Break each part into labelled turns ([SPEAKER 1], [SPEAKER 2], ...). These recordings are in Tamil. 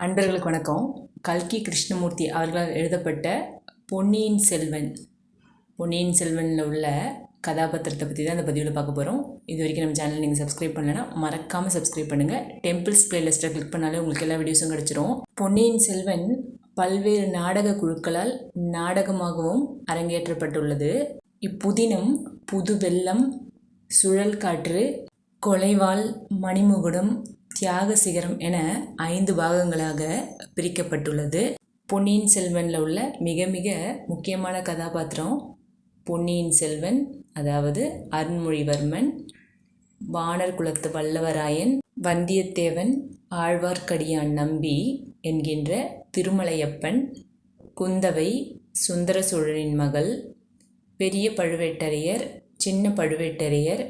[SPEAKER 1] அன்பர்களுக்கு வணக்கம். கல்கி கிருஷ்ணமூர்த்தி அவர்களால் எழுதப்பட்ட பொன்னியின் செல்வன். பொன்னியின் செல்வனில் உள்ள கதாபாத்திரத்தை பற்றி தான் இந்த பதிவில் பார்க்க போகிறோம் இது வரைக்கும் நம்ம சேனல் நீங்கள் சப்ஸ்கிரைப் பண்ணலைன்னா மறக்காமல் சப்ஸ்கிரைப் பண்ணுங்கள் டெம்பிள்ஸ் பிளேலிஸ்ட்டை கிளிக் பண்ணாலே உங்களுக்கு எல்லா வீடியோஸும் கிடச்சிரும். பொன்னியின் செல்வன் பல்வேறு நாடக குழுக்களால் நாடகமாகவும் அரங்கேற்றப்பட்டுள்ளது. இப்புதினம் புது வெள்ளம் சுழல் காற்று கொலைவாள் மணிமுகுடம் தியாக சிகரம் என ஐந்து பாகங்களாக பிரிக்கப்பட்டுள்ளது. பொன்னியின் செல்வனில் உள்ள மிக மிக முக்கியமான கதாபாத்திரம் பொன்னியின் செல்வன் அதாவது அருண்மொழிவர்மன் வானர் குலத்து வல்லவராயன் வந்தியத்தேவன் ஆழ்வார்க்கடியான் நம்பி என்கின்ற திருமலையப்பன் குந்தவை சுந்தர சோழனின் மகள் பெரிய பழுவேட்டரையர் சின்ன பழுவேட்டரையர்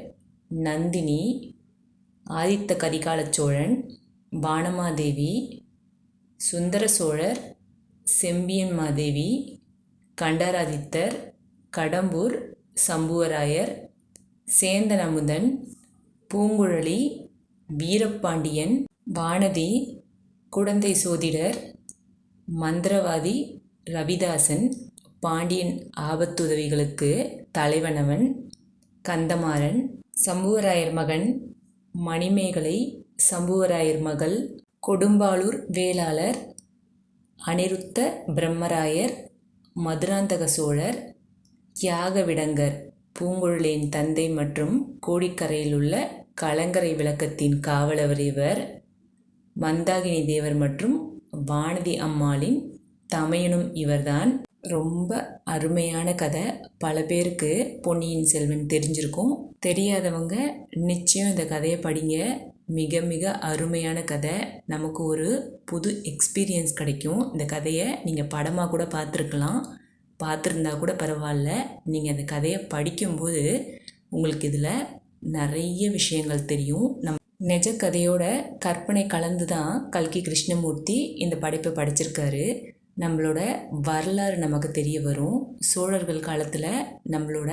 [SPEAKER 1] நந்தினி ஆதித்த கரிகால சோழன் வானமாதேவி சுந்தர சோழர் செம்பியன் மாதேவி கண்டராதித்தர் கடம்பூர் சம்புவராயர் சேந்தன் அமுதன் பூங்குழலி வீரபாண்டியன் வானதி குடந்தை சோதிடர் மந்திரவாதி ரவிதாசன் பாண்டியன் ஆபத்துதவிகளுக்கு தலைவனவன் கந்தமாறன் சம்புவராயர் மகன் மணிமேகலை சம்புவராயர் மகள் கொடும்பாளூர் வேளாளர் அனிருத்த பிரம்மராயர் மதுராந்தக சோழர் தியாகவிடங்கர் பூங்குழலியின் தந்தை மற்றும் கோடிக்கரையில் உள்ள கலங்கரை விளக்கத்தின் காவலர் இவர் மந்தாகினி தேவர் மற்றும் வானதி அம்மாளின் தமையனும் இவர்தான். ரொம்ப அருமையான கதை. பல பேருக்கு பொன்னியின் செல்வன் தெரிஞ்சிருக்கும். தெரியாதவங்க நிச்சயம் இந்த கதையை படிங்க. மிக மிக அருமையான கதை. நமக்கு ஒரு புது எக்ஸ்பீரியன்ஸ் கிடைக்கும். இந்த கதையை நீங்கள் படமாக கூட பார்த்துருக்கலாம். பார்த்துருந்தா கூட பரவாயில்ல. நீங்கள் அந்த கதையை படிக்கும்போது உங்களுக்கு இதில் நிறைய விஷயங்கள் தெரியும். நம் நிஜ கதையோட கற்பனை கலந்து தான் கல்கி கிருஷ்ணமூர்த்தி இந்த படைப்பை படிச்சிருக்காரு. நம்மளோட வரலாறு நமக்கு தெரிய வரும். சோழர்கள் காலத்தில் நம்மளோட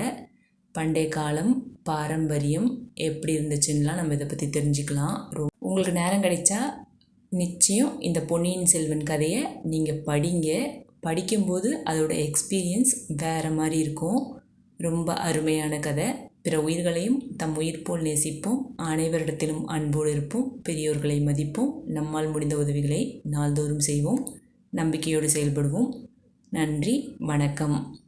[SPEAKER 1] பண்டைய காலம் பாரம்பரியம் எப்படி இருந்துச்சுன்னெலாம் நம்ம இதை பற்றி தெரிஞ்சுக்கலாம். ரொ- உங்களுக்கு நேரம் கிடைச்சா நிச்சயம் இந்த பொன்னியின் செல்வன் கதையை நீங்கள் படிங்க. படிக்கும்போது அதோட எக்ஸ்பீரியன்ஸ் வேறு மாதிரி இருக்கும். ரொம்ப அருமையான கதை. பிற உயிர்களையும் தம் உயிர் போல் நேசிப்போம். அனைவரிடத்திலும் அன்போடு இருப்போம். பெரியோர்களை மதிப்போம். நம்மால் முடிந்த உதவிகளை நாள்தோறும் செய்வோம். நம்பிக்கையோடு செயல்படுவோம். நன்றி. வணக்கம்.